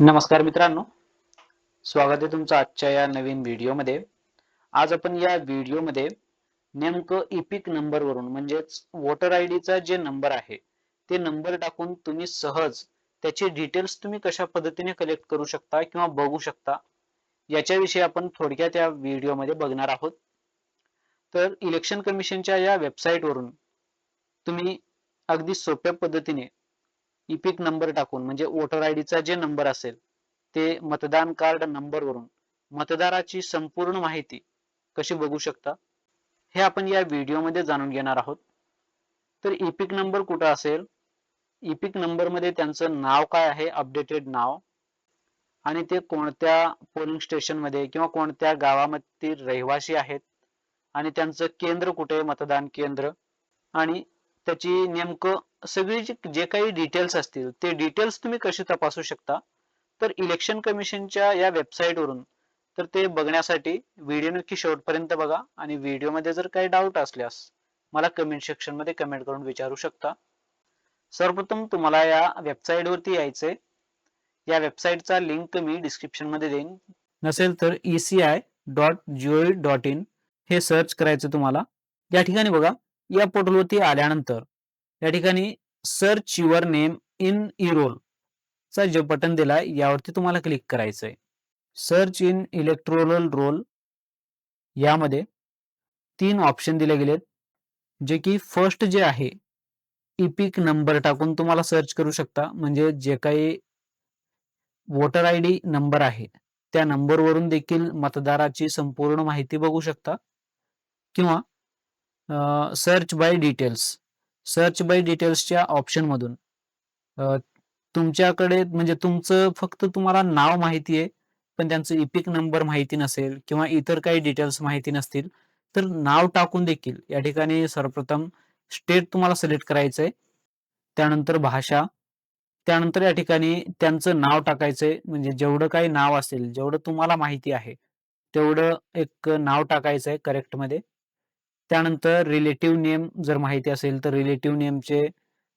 नमस्कार मित्रांनो. स्वागत आहे तुमचं आजच्या या नवीन व्हिडिओमध्ये. आज आपण या व्हिडिओमध्ये नेमकं इपिक नंबरवरून म्हणजेच वोटर आय डीचा जे नंबर आहे ते नंबर टाकून तुम्ही सहज त्याचे डिटेल्स तुम्ही कशा पद्धतीने कलेक्ट करू शकता किंवा बघू शकता याच्याविषयी आपण थोडक्यात या व्हिडिओमध्ये बघणार आहोत. तर इलेक्शन कमिशनच्या या वेबसाईटवरून तुम्ही अगदी सोप्या पद्धतीने इपिक नंबर टाकून म्हणजे वोटर आय डीचा जे नंबर असेल ते मतदान कार्ड नंबर वरून मतदाराची संपूर्ण माहिती कशी बघू शकता हे आपण या व्हिडिओमध्ये जाणून घेणार आहोत. तर इपिक नंबर कुठं असेल? इपिक नंबरमध्ये त्यांचं नाव काय आहे अपडेटेड नाव आणि ते कोणत्या पोलिंग स्टेशनमध्ये किंवा कोणत्या गावामधील रहिवासी आहेत आणि त्यांचं केंद्र कुठे मतदान केंद्र आणि त्याची नेमकं सगळी जे जे काही डिटेल्स असतील ते डिटेल्स तुम्ही कसे तपासू शकता? तर इलेक्शन कमिशनच्या या वेबसाईटवरून तर ते बघण्यासाठी व्हिडिओ नक्की शेवटपर्यंत बघा आणि व्हिडिओमध्ये जर काही डाऊट असल्यास मला कमेंट सेक्शनमध्ये कमेंट करून विचारू शकता. सर्वप्रथम तुम्हाला या वेबसाईटवरती यायचे या वेबसाईटचा लिंक मी डिस्क्रिप्शनमध्ये देईन. नसेल तर E C I dot G O dot in हे सर्च करायचं तुम्हाला. या ठिकाणी बघा या पोर्टलवरती आल्यानंतर या ठिकाणी search your name in e roll roll चा जो बटन दिलाय यावरती तुम्हाला क्लिक करायचं आहे सर्च इन इलेक्ट्रोरल रोल यामध्ये तीन ऑप्शन दिले गेलेत जे की फर्स्ट जे आहे इपिक नंबर टाकून तुम्हाला सर्च करू शकता. म्हणजे जे काही वोटर आय डी नंबर आहे त्या नंबरवरून देखील मतदाराची संपूर्ण माहिती बघू शकता. किंवा search by details search by डिटेल्सच्या ऑप्शनमधून तुमच्याकडे म्हणजे तुमचं फक्त तुम्हाला नाव माहिती आहे पण त्यांचं इपिक नंबर माहिती नसेल किंवा इतर काही डिटेल्स माहिती नसतील तर नाव टाकून देखील या ठिकाणी सर्वप्रथम स्टेट तुम्हाला सिलेक्ट करायचं आहे त्यानंतर भाषा. त्यानंतर या ठिकाणी त्यांचं नाव टाकायचंय म्हणजे जेवढं काही नाव असेल जेवढं तुम्हाला माहिती आहे तेवढं एक नाव टाकायचं आहे करेक्टमध्ये त्यानंतर रिलेटिव्ह नेम जर माहिती असेल तर रिलेटिव्ह नेमचे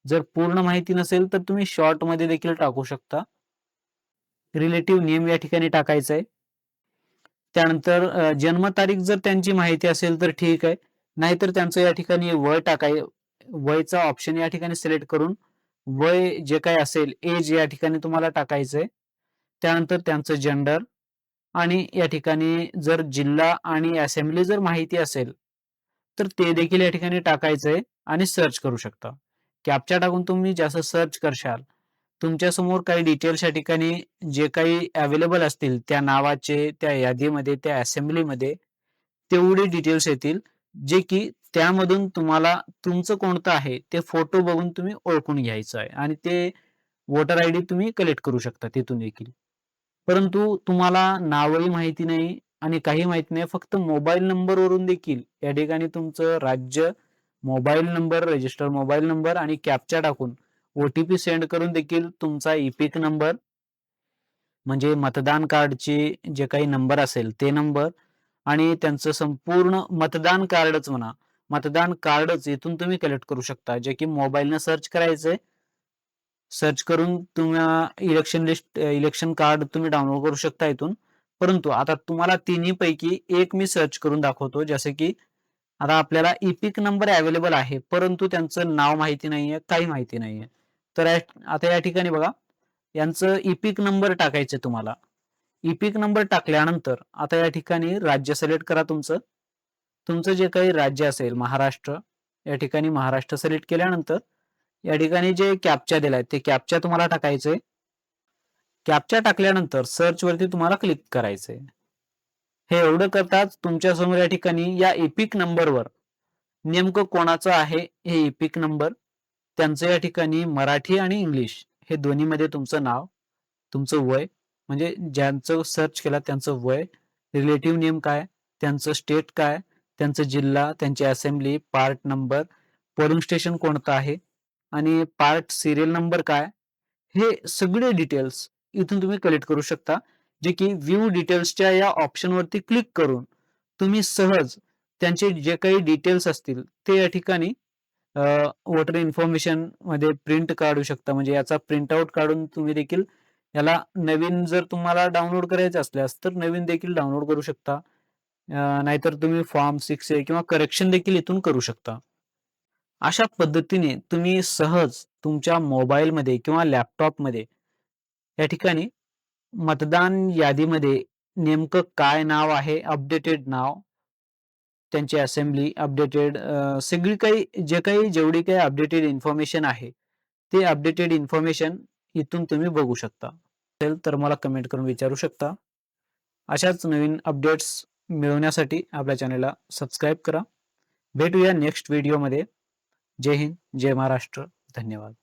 जर पूर्ण माहिती नसेल तर तुम्ही शॉर्टमध्ये देखील टाकू शकता. रिलेटिव्ह नेम या ठिकाणी टाकायचं आहे त्यानंतर जन्मतारीख जर त्यांची माहिती असेल तर ठीक आहे. नाहीतर त्यांचं या ठिकाणी वय टाकाय वयचा ऑप्शन या ठिकाणी सिलेक्ट करून वय जे काही असेल एज या ठिकाणी तुम्हाला टाकायचंय. त्यानंतर त्यांचं जेंडर आणि या ठिकाणी जर जिल्हा आणि असेंब्ली जर माहिती असेल तर ते देखील या ठिकाणी टाकायचं आहे आणि सर्च करू शकता. कॅप्चा टाकून तुम्ही जास्त सर्च करशाल. तुमच्यासमोर काही डिटेल्स या ठिकाणी जे काही अवेलेबल असतील त्या नावाचे त्या यादीमध्ये त्या असेंब्लीमध्ये तेवढे डिटेल्स येतील जे की त्यामधून तुम्हाला तुमचं कोणतं आहे ते फोटो बघून तुम्ही ओळखून घ्यायचं आहे आणि ते वोटर आय डी तुम्ही कलेक्ट करू शकता तिथून देखील. परंतु तुम्हाला नावही माहिती नाही आणि काही माहीत नाही फक्त मोबाईल नंबरवरून देखील या ठिकाणी तुमचं राज्य mobile number register mobile number आणि कॅपचा टाकून ओटीपी सेंड करून देखील तुमचा इपिक नंबर म्हणजे मतदान कार्डचे जे काही नंबर असेल ते नंबर आणि त्यांचं संपूर्ण मतदान कार्डच म्हणा मतदान कार्डच इथून तुम्ही कलेक्ट करू शकता. जे की मोबाईलनं सर्च करायचंय सर्च करून तुम्ही इलेक्शन लिस्ट इलेक्शन कार्ड तुम्ही डाउनलोड करू शकता इथून. परंतु आता तुम्हाला तिन्ही पैकी एक मी सर्च करून दाखवतो जसे की आता आपल्याला इपिक नंबर अवेलेबल आहे परंतु त्यांचं नाव माहिती नाहीये काही माहिती नाहीये. तर आता या ठिकाणी बघा यांचं इपिक नंबर टाकायचं तुम्हाला. इपिक नंबर टाकल्यानंतर आता या ठिकाणी राज्य सिलेक्ट करा तुमचं. तुमचं जे काही राज्य असेल महाराष्ट्र या ठिकाणी महाराष्ट्र सिलेक्ट केल्यानंतर या ठिकाणी जे कॅपच्या दिलाय ते कॅपच्या तुम्हाला टाकायचंय. कॅप्चा टाकल्यानंतर सर्च वरती तुम्हाला क्लिक करायचंय. हे एवढं करताच तुमच्यासमोर या ठिकाणी या इपिक नंबरवर नेमकं कोणाचं आहे हे इपिक नंबर त्यांचं या ठिकाणी मराठी आणि इंग्लिश हे दोन्हीमध्ये तुमचं नाव तुमचं वय म्हणजे ज्यांचं सर्च केलं त्यांचं वय रिलेटिव्ह नेम काय त्यांचं स्टेट काय त्यांचं जिल्हा त्यांची assembly part number polling station कोणतं आहे आणि पार्ट सिरियल नंबर काय हे सगळे डिटेल्स इथून तुम्ही कलेक्ट करू शकता. जे की व्ह्यू डिटेल्सच्या या ऑप्शनवरती क्लिक करून तुम्ही सहज त्यांचे जे काही डिटेल्स असतील ते या ठिकाणी वॉटर इन्फॉर्मेशनमध्ये प्रिंट काढू शकता. म्हणजे याचा प्रिंट आउट काढून तुम्ही देखील याला नवीन जर तुम्हाला डाउनलोड करायचे असल्यास तर नवीन देखील डाउनलोड करू शकता. नाहीतर तुम्ही फॉर्म सिक्स ए किंवा करेक्शन देखील इथून करू शकता. अशा पद्धतीने तुम्ही सहज तुमच्या मोबाईलमध्ये किंवा लॅपटॉपमध्ये या ठिकाणी मतदान यादीमध्ये नेमकं काय नाव आहे अपडेटेड नाव त्यांची असेंब्ली अपडेटेड सगळी काही जे काही जेवढी काही अपडेटेड इन्फॉर्मेशन आहे ते अपडेटेड इन्फॉर्मेशन इथून तुम्ही बघू शकता. असेल तर मला कमेंट करून विचारू शकता. अशाच नवीन अपडेट्स मिळवण्यासाठी आपल्या चॅनलला सबस्क्राईब करा. भेटूया नेक्स्ट व्हिडिओमध्ये जय हिंद जय महाराष्ट्र. धन्यवाद.